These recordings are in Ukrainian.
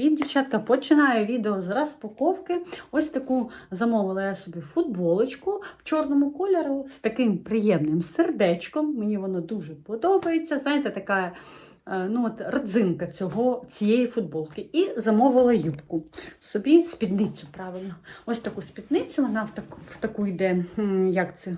Привіт, дівчатка! Починаю відео з розпаковки. Ось таку замовила я собі футболочку в чорному кольору з таким приємним сердечком. Мені воно дуже подобається. Знаєте, така е, ну от, родзинка цього, цієї футболки. І замовила юбку. Собі спідницю, правильно. Ось таку спідницю, вона в таку, в таку йде, як це,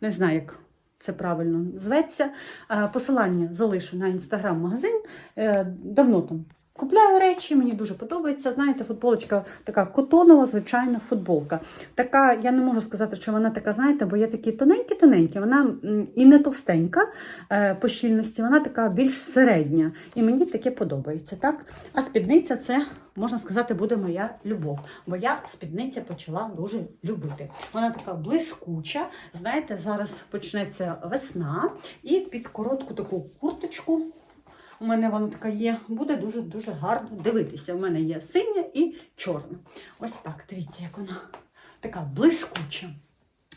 не знаю, як. Це правильно зветься. Е, Посилання залишу на інстаграм-магазин. Е, Давно там Купляю речі, мені дуже подобається. Знаєте, футболочка така котонова, звичайна футболка. Така, я не можу сказати, що вона така, знаєте, бо є такі тоненькі-тоненькі, вона і не товстенька е, по щільності, вона така більш середня. І мені таке подобається. так? А спідниця це, можна сказати, буде моя любов. Бо я спідниця почала дуже любити. Вона така блискуча. Знаєте, зараз почнеться весна, і під коротку таку курточку. У мене вона така є, буде дуже-дуже гарно дивитися. У мене є синя і чорна. Ось так, дивіться, як вона така блискуча.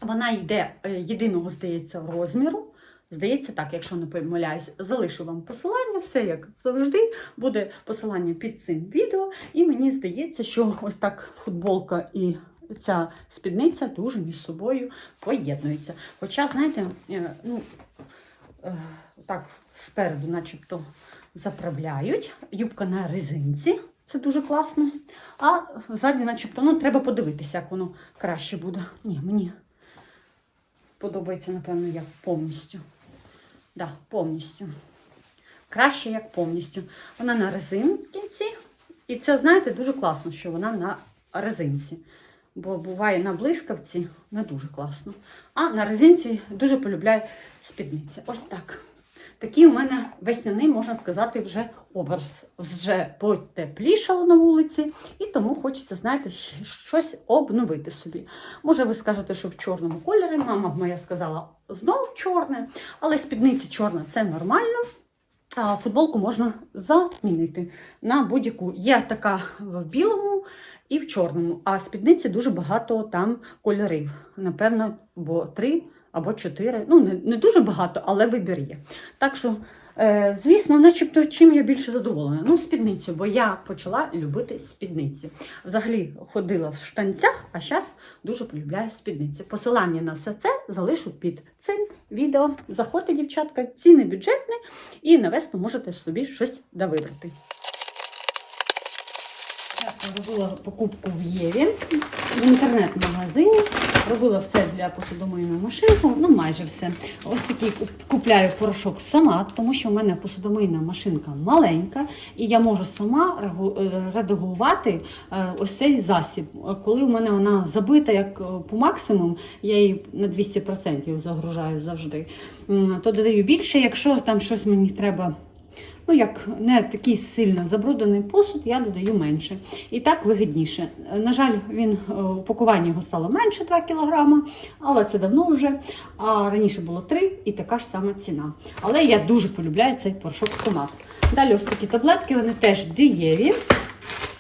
Вона йде е, єдиного, здається, розміру. Здається, так, якщо не помиляюсь, залишу вам посилання, все як завжди, буде посилання під цим відео. І мені здається, що ось так футболка і ця спідниця дуже між собою поєднуються. Хоча, знаєте, е, ну, е, так, спереду, начебто, заправляють. Юбка на резинці, це дуже класно. А ззаді, начебто, ну, треба подивитися, як воно краще буде. Ні, мені подобається, напевно, як повністю. Да, повністю. Краще, як повністю. Вона на резинці. І це, знаєте, дуже класно, що вона на резинці. Бо буває на блискавці не дуже класно. А на резинці дуже полюбляю спідниці. Ось так. Такий у мене весняний, можна сказати, вже образ. Вже потеплішало на вулиці, і тому хочеться, знаєте, щось обновити собі. Може, ви скажете, що в чорному кольорі, мама моя сказала знов чорне, але спідниця чорна це нормально. Футболку можна замінити на будь-яку. Є така в білому і в чорному, а спідниці дуже багато там кольорів. Напевно, бо три або чотири. Ну, не, не дуже багато, але вибір є. Так що, е, звісно, начебто, чим я більше задоволена? Ну, спідницю, бо я почала любити спідниці. Взагалі ходила в штанцях, а зараз дуже полюбляю спідниці. Посилання на все це залишу під цим відео. Заходьте, дівчатка, ціни бюджетні, і на весну можете собі щось довибрати. Робила покупку в Єві в інтернет-магазині. Робила все для посудомийної машинки, ну майже все. Ось такий купляю порошок сама, тому що в мене посудомийна машинка маленька, і я можу сама е, редагувати е, ось цей засіб. Коли в мене вона забита як е, по максимуму, я її на 200% загружаю завжди, то додаю більше, якщо там щось мені треба ну як не такий сильно забруднений посуд, я додаю менше. І так вигідніше. На жаль, він е, упакування його стало менше 2 кг, але це давно вже. А раніше було 3 і така ж сама ціна. Але я дуже полюбляю цей порошок томат. Далі ось такі таблетки, вони теж дієві.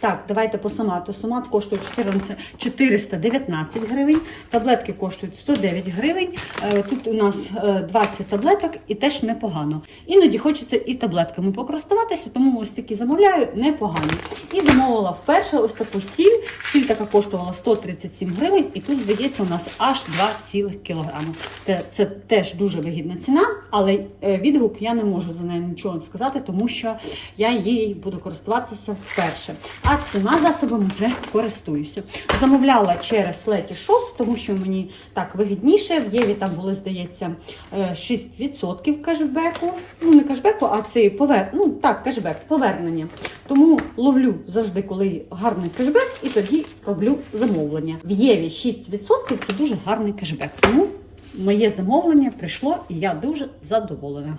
Так, давайте по сомату. Сомат коштує 14, 419 гривень, таблетки коштують 109 гривень. Е, Тут у нас е, 20 таблеток і теж непогано. Іноді хочеться і таблетками покористуватися, тому ось такі замовляю непогані. І замовила вперше ось таку сіль. Сіль така коштувала 137 гривень, і тут, здається, у нас аж 2 цілих кілограми. Це, це теж дуже вигідна ціна, але е, відгук я не можу за неї нічого сказати, тому що я її буду користуватися вперше. А цими засобами вже користуюся. Замовляла через Леті Shop, тому що мені так вигідніше. В Єві там були, здається, е, 6% кешбеку. Ну, не кешбеку, а це повер... ну, так, кешбек, повернення. Тому ловлю завжди, коли гарний кешбек, і тоді роблю замовлення. В Єві 6% це дуже гарний кешбек. Тому моє замовлення прийшло і я дуже задоволена.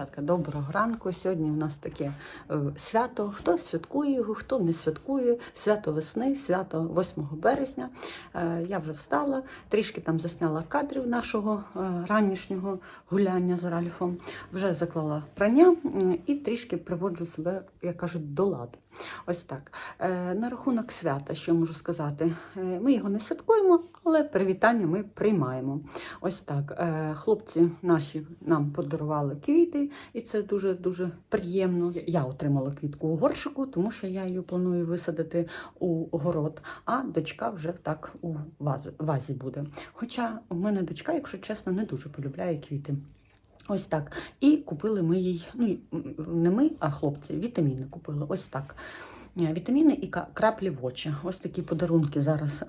Дівчатка, доброго ранку. Сьогодні у нас таке е, свято. Хто святкує його, хто не святкує. Свято весни, свято 8 березня. Е, Я вже встала, трішки там засняла кадрів нашого е, ранішнього гуляння з Ральфом. Вже заклала прання і трішки приводжу себе, як кажуть, до ладу. Ось так. Е, На рахунок свята, що можу сказати, Е, ми його не святкуємо, але привітання ми приймаємо. Ось так. Е, Хлопці наші нам подарували квіти, і це дуже дуже приємно. Я отримала квітку у горшику, тому що я її планую висадити у город, а дочка вже так у вазі буде. Хоча у мене дочка, якщо чесно, не дуже полюбляє квіти. Ось так. І купили ми їй, ну не ми, а хлопці, вітаміни купили. Ось так. Е, Вітаміни і краплі в очі. Ось такі подарунки зараз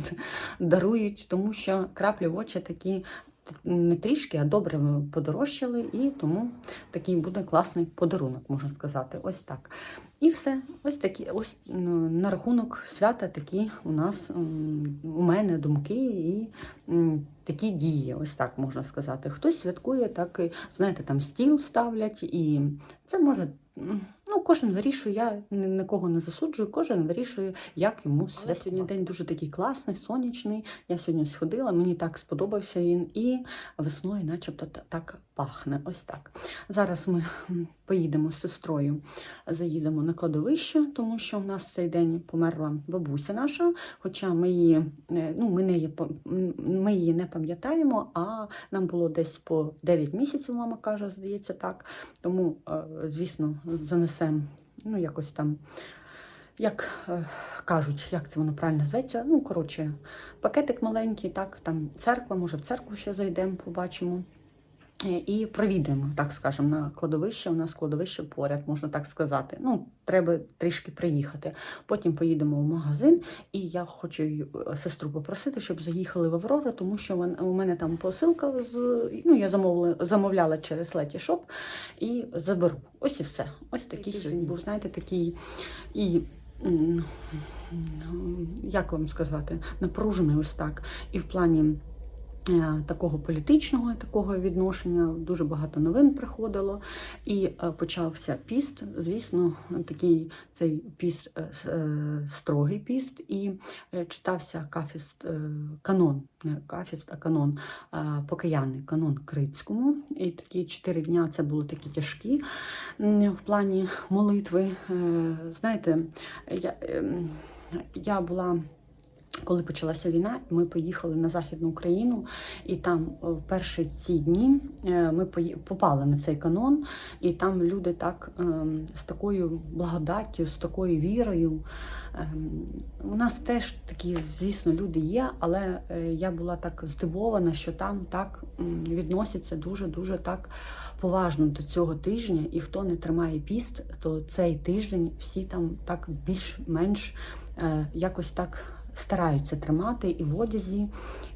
дарують, тому що краплі в очі такі не трішки, а добре подорожчали, і тому такий буде класний подарунок, можна сказати. Ось так. І все. Ось такі, ось на рахунок свята такі у нас у мене думки і такі дії, ось так можна сказати. Хтось святкує, так знаєте, там стіл ставлять, і це може. Ну, кожен вирішує, я нікого не засуджую, кожен вирішує, як йому Але Сьогодні день дуже такий класний, сонячний. Я сьогодні сходила, мені так сподобався він, і весною, начебто, та- так пахне. Ось так. Зараз ми поїдемо з сестрою, заїдемо на кладовище, тому що в нас цей день померла бабуся наша. Хоча ми її, е, ну, ми, неї, ми її не пам'ятаємо, а нам було десь по 9 місяців, мама каже, здається так. Тому, е, звісно, занесемо ну, якось там. Як е, кажуть, як це воно правильно зветься? Ну, коротше, пакетик маленький, так, там церква, може в церкву ще зайдемо, побачимо. Е, І провідаємо, так скажемо, на кладовище. У нас кладовище поряд, можна так сказати. Ну, треба трішки приїхати. Потім поїдемо в магазин, і я хочу е, сестру попросити, щоб заїхали в Аврору, тому що у мене там посилка з ну, я замовила, замовляла через Леті і заберу. Ось і все. Ось такий сьогодні був, знаєте, такий і. Як вам сказати, напружений ось так. І в плані такого політичного такого відношення дуже багато новин приходило, і е, почався піст. Звісно, такий цей піст е, е, строгий піст, і е, читався кафіст е, канон, не кафіст, а канон е, покаянний канон критському. І такі чотири дня це були такі тяжкі в плані молитви. Е, Знаєте, я, ем, я була. Коли почалася війна, ми поїхали на Західну Україну, і там е, в перші ці дні е, ми попали на цей канон, і там люди так ем, з такою благодаттю, з такою вірою. ем, У нас теж такі, звісно, люди є, але е, я була так здивована, що там так відносяться дуже-дуже так поважно до цього тижня. І хто не тримає піст, то цей тиждень всі там так більш-менш якось так стараються тримати і в одязі,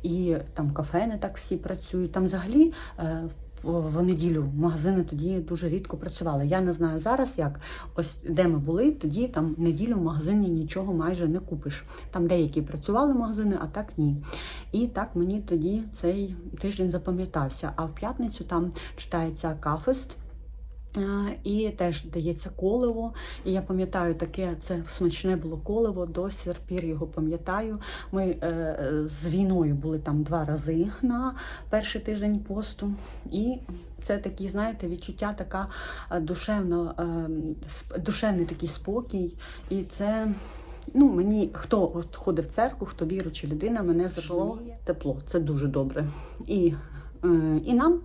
і там кафе не так всі працюють. Там взагалі. е, в- неділю магазини тоді дуже рідко працювали. Я не знаю зараз, як ось де ми були, тоді там неділю в магазині нічого майже не купиш. Там деякі працювали магазини, а так ні. І так мені тоді цей тиждень запам'ятався. А в п'ятницю там читається кафест. І теж дається коливо. І я пам'ятаю, таке це смачне було коливо, до сих пір його пам'ятаю. Ми е, з війною були там два рази на перший тиждень посту. І це такі, знаєте, відчуття, така е, душевна, е, душевний такий спокій. І це. Ну, мені хто от ходить в церкву, хто віруюча людина, мене зайшло тепло. Це дуже добре. І, е, і нам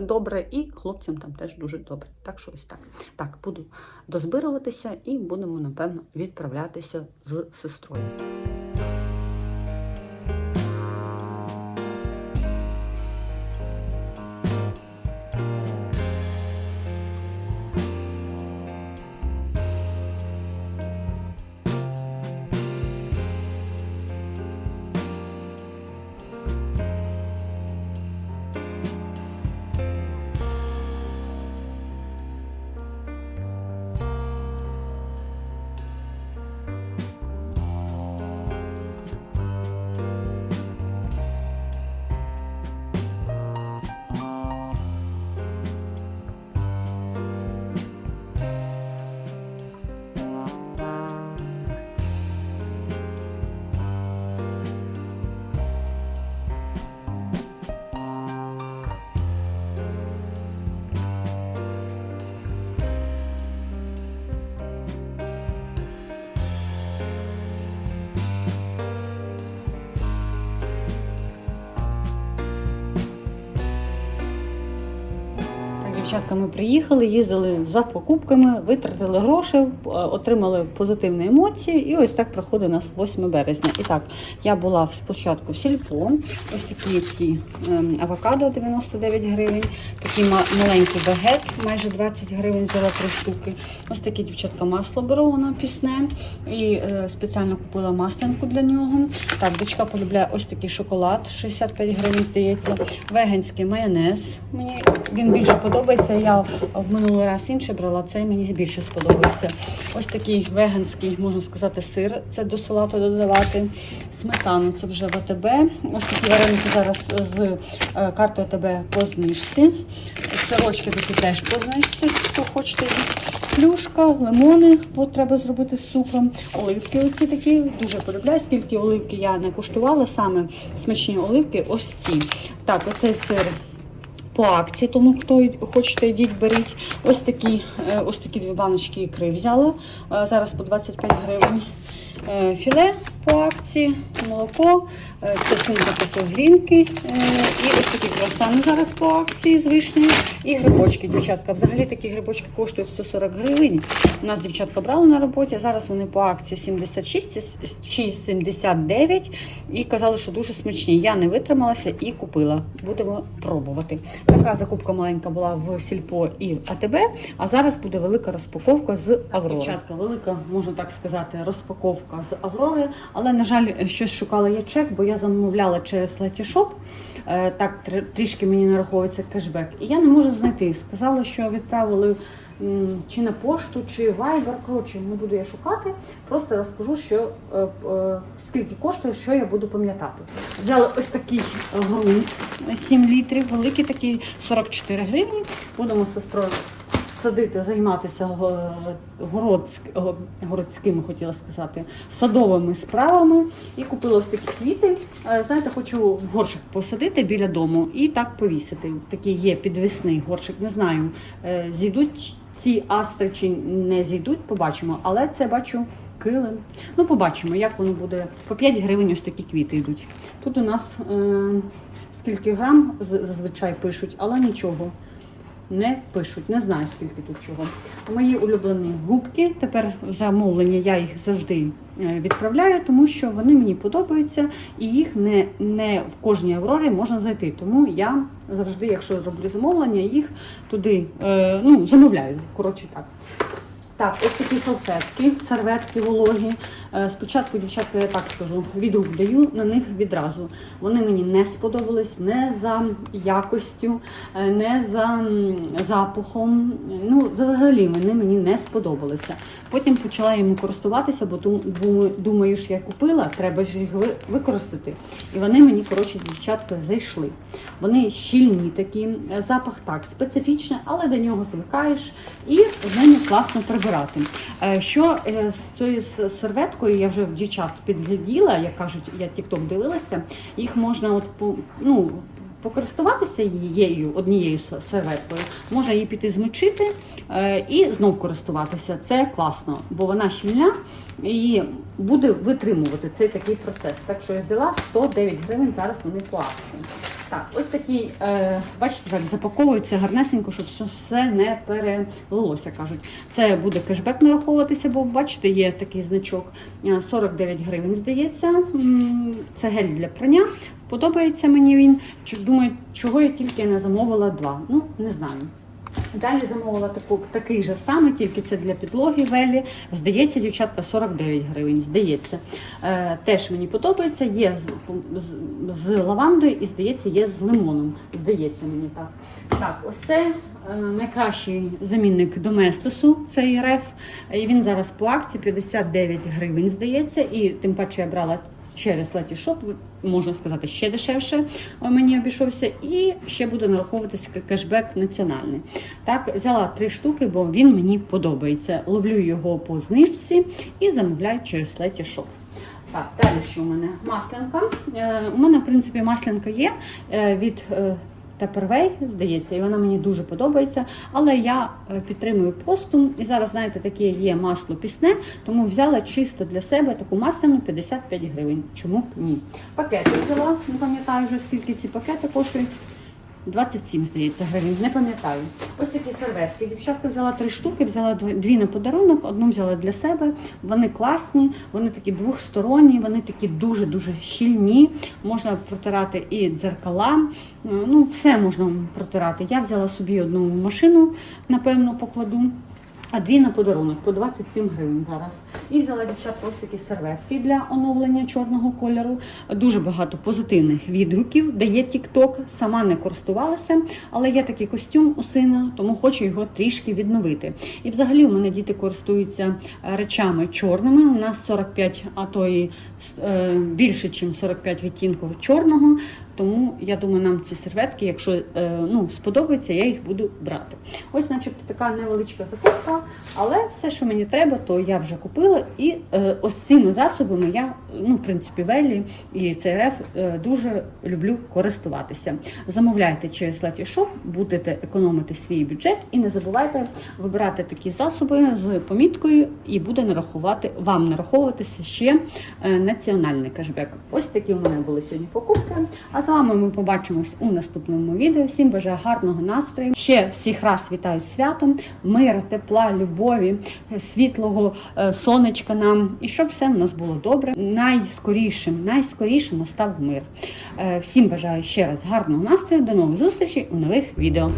добре, і хлопцям там теж дуже добре. Так що ось так. Так, буду дозбируватися і будемо, напевно, відправлятися з сестрою. Дівчатка, ми приїхали, їздили за покупками, витратили гроші, е, отримали позитивні емоції, і ось так проходить у нас 8 березня. І так, я була спочатку в сільпо, ось такі ці ем, авокадо 99 гривень, такий маленький багет, майже 20 гривень взяла три штуки. Ось таке дівчатка масло беру, воно пісне. І е, спеціально купила маслянку для нього. Так, дочка полюбляє ось такий шоколад, 65 гривень здається. Веганський майонез. Мені він більше подобається. Я в минулий раз інше брала, цей мені більше сподобався. Ось такий веганський, можна сказати, сир. Це до салату додавати. Сметану це вже в АТБ. Ось такі вареники зараз з е, картою АТБ по знижці. Сирочки такі теж по знижці, хто хочете. Плюшка, лимони, бо треба зробити з цукром. Оливки оці такі, дуже полюбляю. Скільки оливки я не куштувала, саме смачні оливки ось ці. Так, оцей сир по акції, тому хто хочете йдіть, беріть. Ось такі, е, ось такі дві баночки ікри взяла. Е, Зараз по 25 гривень. Е, Філе по акції, молоко, е, це сумка посил грінки. е, І ось такі круасани зараз по акції з вишнею. І грибочки, дівчатка. Взагалі такі грибочки коштують 140 гривень. У нас дівчатка брали на роботі, зараз вони по акції 76 чи 79 і казали, що дуже смачні. Я не витрималася і купила. Будемо пробувати. Така закупка маленька була в Сільпо і в АТБ, а зараз буде велика розпаковка з Аврори. Дівчатка, велика, можна так сказати, розпаковка з Аврори, але, на жаль, щось шукала я чек, бо я замовляла через Letysshop. Е, Так, трішки мені нараховується кешбек. І я не можу знайти. Сказали, що відправили чи на пошту, чи Viber. Коротше, не буду я шукати. Просто розкажу, що е, е, скільки коштує, що я буду пам'ятати. Взяла ось такий ґрунт 7 літрів, великий такий 44 гривні. Будемо з сестрою садити, займатися го- городськ- городськими, хотіла сказати, садовими справами. І купила ось такі квіти. Е, Знаєте, хочу в горшик посадити біля дому і так повісити. Такий є підвісний горшик. Не знаю, е, зійдуть ці астри чи не зійдуть, побачимо. Але це бачу килим. Ну, побачимо, як воно буде. По 5 гривень ось такі квіти йдуть. Тут у нас е, скільки грам зазвичай пишуть, але нічого не пишуть. Не знаю, скільки тут чого. Мої улюблені губки. Тепер в замовлення я їх завжди е, відправляю, тому що вони мені подобаються і їх не, не в кожній аврорі можна знайти. Тому я завжди, якщо зроблю замовлення, їх туди е, ну, замовляю. Коротше так. Так, ось такі салфетки, серветки вологі. Е, Спочатку, дівчатка, я так скажу, відгук даю на них відразу. Вони мені не сподобались не за якостю, е, не за запахом. Ну, взагалі вони мені не сподобалися. Потім почала їм користуватися, бо думаю, що я купила, треба ж їх використати. І вони мені, коротше, дівчатка, зайшли. Вони щільні такі, е, запах так, специфічний, але до нього звикаєш і з ними класно прибирати. Що з цією с- серветкою я вже в дівчат підгляділа, як кажуть, я тікток дивилася, їх можна от ну, покористуватися її однією серветкою, можна її піти змочити е, і знов користуватися. Це класно, бо вона щільна і буде витримувати цей такий процес. Так що я взяла 109 гривень, зараз вони по акції. Так, ось такі, е, бачите, так запаковується гарнесенько, щоб все- не перелилося, кажуть. Це буде кешбек нараховуватися, бо бачите, є такий значок. Е, 49 гривень, здається. Це гель для прання. Подобається мені він. Думаю, чого я тільки не замовила два. Ну, не знаю. Далі замовила таку, такий же самий, тільки це для підлоги велі. Здається, дівчатка 49 гривень. Здається. Е, теж мені подобається. Є з, з, з лавандою і, здається, є з лимоном. Здається мені так. Так, ось це е, найкращий замінник Доместосу, цей реф. І він зараз по акції 59 гривень, здається. І тим паче я брала через Letysshop, можна сказати, ще дешевше е, мені обійшовся. І ще буде нараховуватися кешбек національний. Так, взяла три штуки, бо він мені подобається. Ловлю його по знижці і замовляю через Letysshop. Так, далі що у мене? Маслянка. Е, у мене, в принципі, маслянка є е, від е, Tupperware, здається, і вона мені дуже подобається. Але я е, підтримую посту. І зараз, знаєте, таке є масло пісне, тому взяла чисто для себе таку масляну 55 гривень. Чому ні? Пакети взяла, не пам'ятаю вже скільки ці пакети коштують. 27, здається, гривень, не пам'ятаю. Ось такі серветки. Дівчатка взяла три штуки, взяла дв- дві на подарунок, одну взяла для себе. Вони класні, вони такі двохсторонні, вони такі дуже-дуже щільні. Можна протирати і дзеркала. Ну, все можна протирати. Я взяла собі одну машину, напевно, покладу. А дві на подарунок по 27 гривень зараз. І взяла дівчатка ось такі серветки для оновлення чорного кольору. Дуже багато позитивних відгуків дає TikTok. Сама не користувалася, але є такий костюм у сина, тому хочу його трішки відновити. І взагалі у мене діти користуються е, речами чорними. У нас 45, а то і е, більше, ніж 45 відтінків чорного. Тому я думаю, нам ці серветки, якщо е, ну, сподобається, я їх буду брати. Ось, начебто, така невеличка закупка, але все, що мені треба, то я вже купила. І е, ось цими засобами я, ну, в принципі, Веллі і ЦРФ е, дуже люблю користуватися. Замовляйте через Letysshop, будете економити свій бюджет і не забувайте вибирати такі засоби з поміткою, і буде нарахувати вам нараховуватися ще е, національний кешбек. Ось такі у мене були сьогодні покупки. А з вами ми побачимось у наступному відео. Всім бажаю гарного настрою. Ще всіх раз вітаю з святом, миру, тепла, любові, світлого е, сонечка нам. І щоб все в нас було добре. Найскорішим, найскорішим настав мир. Е, Всім бажаю ще раз гарного настрою. До нових зустрічей у нових відео.